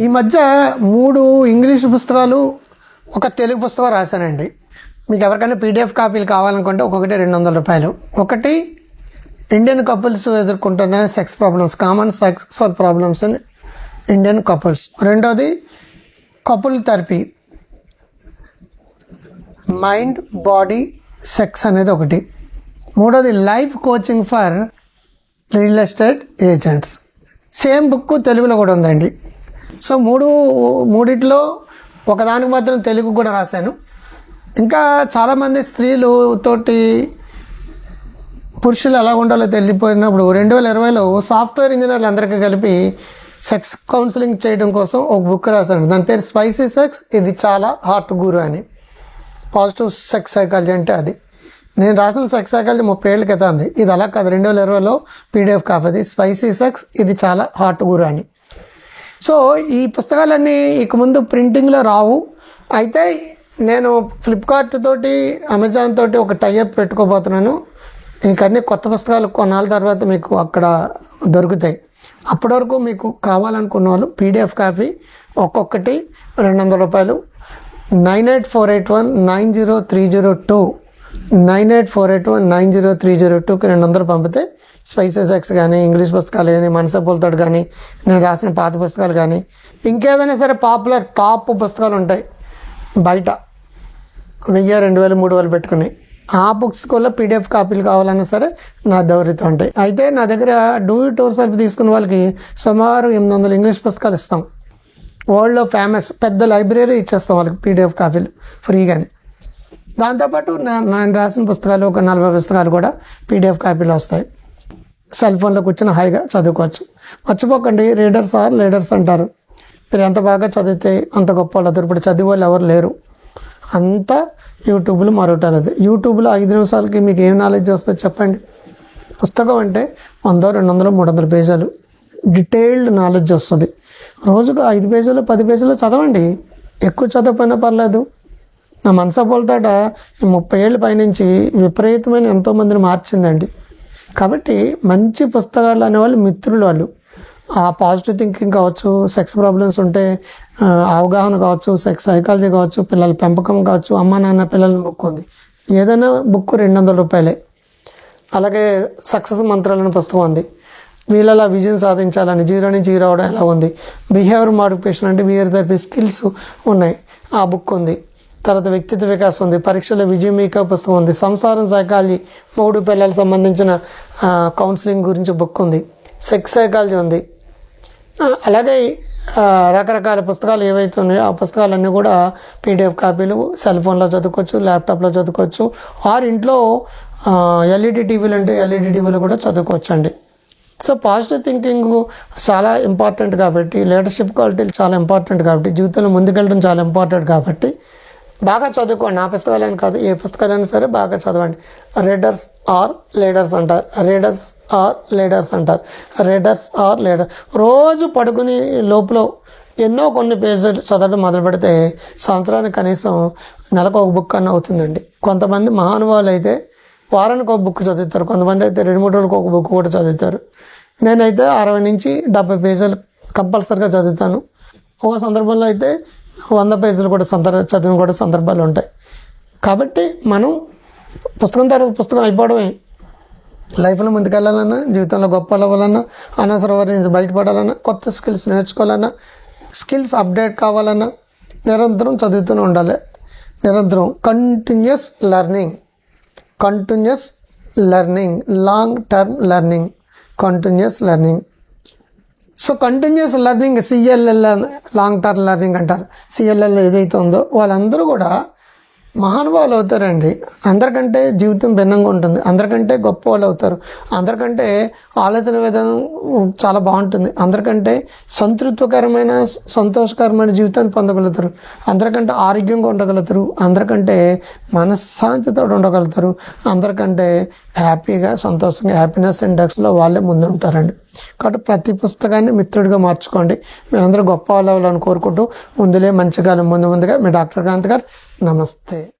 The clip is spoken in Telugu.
ఈ మధ్య మూడు ఇంగ్లీష్ పుస్తకాలు ఒక తెలుగు పుస్తకం రాశానండి. మీకు ఎవరికైనా పీడిఎఫ్ కాపీలు కావాలనుకుంటే ఒక్కొక్కటి రెండు వందల రూపాయలు. ఒకటి ఇండియన్ కపుల్స్ ఎదుర్కొంటున్న sex problems common sexual problems in Indian couples. రెండోది couple therapy. Mind body sex అనేది ఒకటి. మూడోది life coaching for real estate agents. Same book తెలుగులో కూడా ఉందండి. సో మూడు మూడిట్లో ఒకదానికి మాత్రం తెలుగు కూడా రాశాను. ఇంకా చాలామంది స్త్రీలు తోటి పురుషులు ఎలా ఉండాలో తెలియపోయినప్పుడు రెండు వేల ఇరవైలో సాఫ్ట్వేర్ ఇంజనీర్లు అందరికీ కలిపి సెక్స్ కౌన్సిలింగ్ చేయడం కోసం ఒక బుక్ రాశాను దాని పేరు స్పైసీ సెక్స్. ఇది చాలా హార్ట్ గురు అని. పాజిటివ్ సెక్స్ సైకాలజీ అంటే అది. నేను రాసిన సెక్స్ సైకాలజీ ముప్పై ఏళ్ళ క్రితం ఉంది ఇది అలా కాదు. రెండు వేల ఇరవైలో పీడిఎఫ్ కాపీ స్పైసీ సెక్స్. ఇది చాలా హార్ట్ గురు అని. సో ఈ పుస్తకాలన్నీ ఇక ముందు ప్రింటింగ్లో రావు. అయితే నేను ఫ్లిప్కార్ట్ తోటి అమెజాన్ తోటి ఒక టైఅప్ పెట్టుకోబోతున్నాను. ఇంకన్నీ కొత్త పుస్తకాలు కొన్నాళ్ళ తర్వాత మీకు అక్కడ దొరుకుతాయి. అప్పటి వరకు మీకు కావాలనుకున్న వాళ్ళు పీడిఎఫ్ కాపీ ఒక్కొక్కటి రెండు వందల రూపాయలు. Nine eight four eight one nine zero three zero two nine eight four eight one nine zero three zero టూకి రెండు వందలు పంపితే స్పైసెస్ ఎక్స్ కానీ ఇంగ్లీష్ పుస్తకాలు కానీ మనసపోలతోడు కానీ నేను రాసిన పాత పుస్తకాలు కానీ ఇంకేదైనా సరే పాపులర్ టాప్ పుస్తకాలు ఉంటాయి. బయట వెయ్యి రెండు వేలు మూడు వేలు పెట్టుకుని. ఆ బుక్స్ కూడా పీడిఎఫ్ కాపీలు కావాలన్నా సరే నా దౌర్యతో ఉంటాయి. అయితే నా దగ్గర డూ టూర్ సెల్ఫ్ తీసుకున్న వాళ్ళకి సుమారు ఎనిమిది వందల ఇంగ్లీష్ పుస్తకాలు ఇస్తాం. వరల్డ్లో ఫేమస్ పెద్ద లైబ్రరీ ఇచ్చేస్తాం వాళ్ళకి పీడిఎఫ్ కాపీలు ఫ్రీగానే. దాంతోపాటు నా నేను రాసిన పుస్తకాలు ఒక నలభై పుస్తకాలు కూడా పీడిఎఫ్ కాపీలు వస్తాయి. సెల్ ఫోన్లో కూర్చొని హాయిగా చదువుకోవచ్చు. మర్చిపోకండి రీడర్స్ ఆర్ లీడర్స్ అంటారు. మీరు ఎంత బాగా చదివితే అంత గొప్ప వాళ్ళు అవుతారు. ఇప్పుడు చదివే వాళ్ళు ఎవరు లేరు. అంతా యూట్యూబ్లో మరొకటి అది. యూట్యూబ్లో ఐదు నిమిషాలకి మీకు ఏం నాలెడ్జ్ వస్తుందో చెప్పండి. పుస్తకం అంటే వంద రెండు వందలు మూడు వందల పేజీలు. డీటెయిల్డ్ నాలెడ్జ్ వస్తుంది. రోజుకు ఐదు పేజీలు పది పేజీలు చదవండి. ఎక్కువ చదవకపోయినా పర్లేదు. నా మనసపోలతాట ముప్పై ఏళ్ళ పైనుంచి విపరీతమైన ఎంతో మందిని మార్చిందండి. కాబట్టి మంచి పుస్తకాలు అనేవాళ్ళు మిత్రులు వాళ్ళు. ఆ పాజిటివ్ థింకింగ్ కావచ్చు సెక్స్ ప్రాబ్లమ్స్ ఉంటే అవగాహన కావచ్చు సెక్స్ సైకాలజీ కావచ్చు పిల్లల పెంపకం కావచ్చు అమ్మ నాన్న పిల్లల బుక్ ఉంది ఏదైనా బుక్ రెండు వందల రూపాయలే. అలాగే సక్సెస్ మంత్రాలని పుస్తకం ఉంది. వీళ్ళలా విజయం సాధించాలని జీరో నుంచి జీరో అవడం ఎలా ఉంది? బిహేవియర్ మోడిఫికేషన్ అంటే బిహేవియర్ థెరపీ స్కిల్స్ ఉన్నాయి. ఆ బుక్ ఉంది. తర్వాత వ్యక్తిత్వ వికాసం ఉంది పరీక్షల విజయం మీక పుస్తకం ఉంది. సంసారం సైకాలజీ మూడు పిల్లలకు సంబంధించిన కౌన్సిలింగ్ గురించి బుక్ ఉంది. సెక్స్ సైకాలజీ ఉంది. అలాగే రకరకాల పుస్తకాలు ఏవైతే ఉన్నాయో ఆ పుస్తకాలన్నీ కూడా పీడిఎఫ్ కాపీలు సెల్ ఫోన్లో చదువుకోవచ్చు ల్యాప్టాప్లో చదువుకోవచ్చు ఆర్ ఇంట్లో ఎల్ఈడి టీవీలు అంటే ఎల్ఈడి టీవీలు కూడా చదువుకోవచ్చు అండి సో పాజిటివ్ థింకింగ్ చాలా ఇంపార్టెంట్ కాబట్టి లీడర్షిప్ క్వాలిటీలు చాలా ఇంపార్టెంట్ కాబట్టి జీవితంలో ముందుకెళ్ళడం చాలా ఇంపార్టెంట్ కాబట్టి బాగా చదువుకోండి నా పుస్తకాలని కాదు ఏ పుస్తకాలైనా సరే బాగా చదవండి. రీడర్స్ ఆర్ లీడర్స్ అంటారు. రీడర్స్ ఆర్ లీడర్స్ అంటారు. రీడర్స్ ఆర్ లీడర్ రోజు పడుకుని లోపల ఎన్నో కొన్ని పేజీలు చదవడం మొదలు పెడితే సంవత్సరానికి కనీసం నెలకు ఒక బుక్ అన్న అవుతుందండి. కొంతమంది మహానుభావులు అయితే వారానికి ఒక బుక్ చదువుతారు. కొంతమంది అయితే రెండు మూడు రోజులకు ఒక బుక్ కూడా చదువుతారు. నేనైతే అరవై నుంచి డెబ్బై పేజీలు కంపల్సరిగా చదువుతాను. ఒక సందర్భంలో అయితే వంద పేజీలు కూడా సందర్భ చదివిన కూడా సందర్భాలు ఉంటాయి. కాబట్టి మనం పుస్తకం తర్వాత పుస్తకం అయిపోవడమే. లైఫ్లో ముందుకెళ్ళాలన్నా జీవితంలో గొప్ప అవ్వాలన్నా అనవసరం నుంచి బయటపడాలన్నా కొత్త స్కిల్స్ నేర్చుకోవాలన్నా స్కిల్స్ అప్డేట్ కావాలన్నా నిరంతరం చదువుతూనే ఉండాలి. నిరంతరం continuous learning continuous learning long term learning continuous learning so continuous learning CLL long term learning అంటారు. సిఎల్ఎల్ ఏదైతే ఉందో వాళ్ళందరూ కూడా మహానుభావులు అవుతారండి. అందరికంటే జీవితం భిన్నంగా ఉంటుంది. అందరికంటే గొప్ప వాళ్ళు అవుతారు. అందరికంటే ఆలోచన విధానం చాలా బాగుంటుంది. అందరికంటే సంతృప్తికరమైన సంతోషకరమైన జీవితాన్ని పొందగలుగుతారు. అందరికంటే ఆరోగ్యంగా ఉండగలుగుతారు. అందరికంటే మనశ్శాంతితో ఉండగలుగుతారు. అందరికంటే హ్యాపీగా సంతోషంగా హ్యాపీనెస్ ఇండెక్స్లో వాళ్ళే ముందు ఉంటారండి కాబట్టి ప్రతి పుస్తకాన్ని మిత్రుడిగా మార్చుకోండి. మీరందరూ గొప్ప వాళ్ళు అవ్వాలని కోరుకుంటూ ముందులే మంచిగా ముందు ముందుగా మీ డాక్టర్ కాంత్ గారు. నమస్తే.